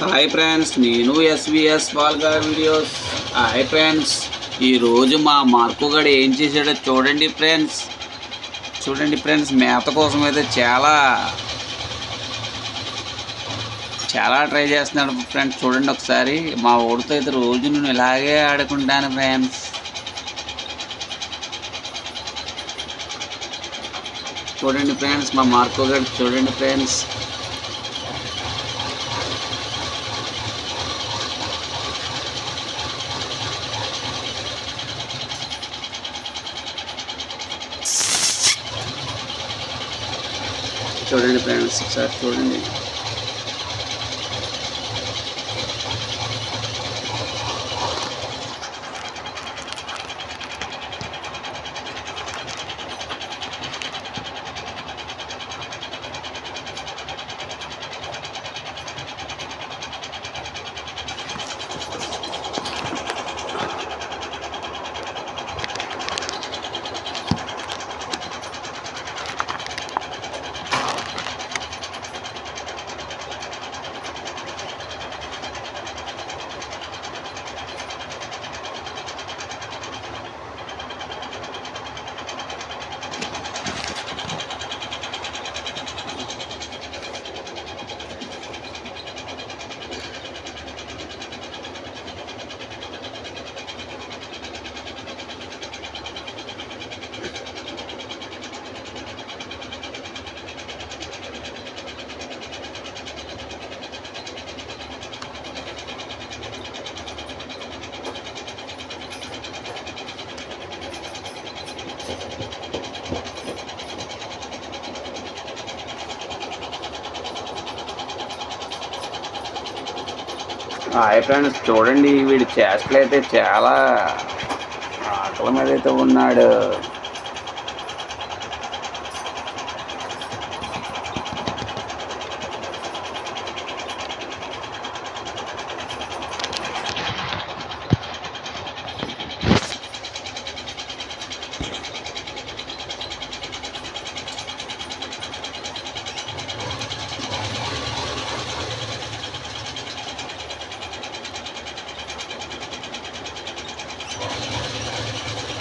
Hi friends నేను SVS పాల్గా videos hi friends ఈరోజు మా మార్కు గడు ఏం చేశాడో చూడండి ఫ్రెండ్స్ చూడండి ఫ్రెండ్స్ మేత కోసం అయితే చాలా చాలా ట్రై చేస్తున్నాడు ఫ్రెండ్స్ చూడండి ఒకసారి మా ఓడితో అయితే రోజు నేను ఇలాగే ఆడుకుంటాను ఫ్రెండ్స్ చూడండి ఫ్రెండ్స్ మా మార్కో గడు చూడండి ఫ్రెండ్స్ చూడండి ఫ్రెండ్స్ ఒకసారి చూడండి హాయ్ ఫ్రెండ్స్ చూడండి వీడి చేష్టలు అయితే చాలా ఆకలి మీద అయితే ఉన్నాడు.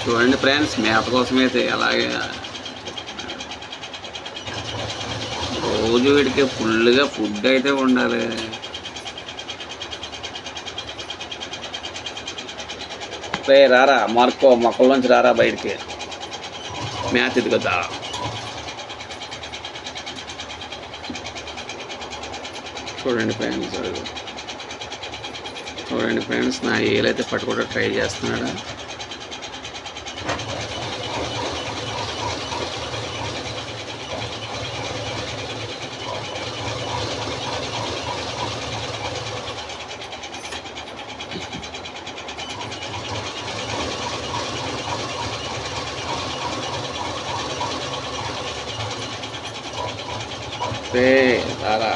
చూడండి ఫ్రెండ్స్ మేత కోసం అయితే అలాగే రోజు వీడికి ఫుల్గా ఫుడ్ అయితే ఉండాలి. రే రారా మార్కో మొక్కల్లోంచి రారా బయటికి. మేత ఇది కదా చూడండి ఫ్రెండ్స్ చూడండి ఫ్రెండ్స్ నా ఏలైతే పట్టుకోవడం ట్రై చేస్తున్నాడా? రే రారా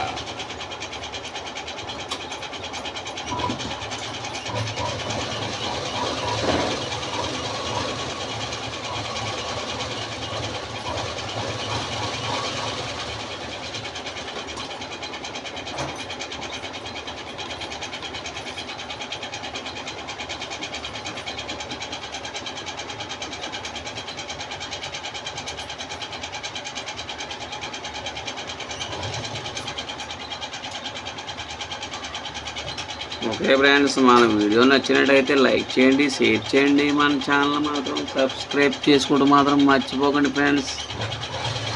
ఓకే ఫ్రెండ్స్ మన వీడియో నచ్చినట్టయితే లైక్ చేయండి షేర్ చేయండి. మన ఛానల్ మాత్రం సబ్స్క్రైబ్ చేసుకోవడం మాత్రం మర్చిపోకండి ఫ్రెండ్స్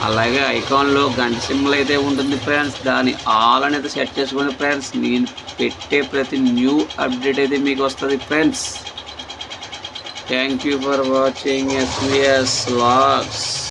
అలాగే ఐకాన్లో గంట సింబల్ అయితే ఉంటుంది ఫ్రెండ్స్ దాని ఆల్ అనేది సెట్ చేసుకోండి ఫ్రెండ్స్ నేను పెట్టే ప్రతి న్యూ అప్డేట్ అయితే మీకు వస్తుంది friends thank you for watching SVS logs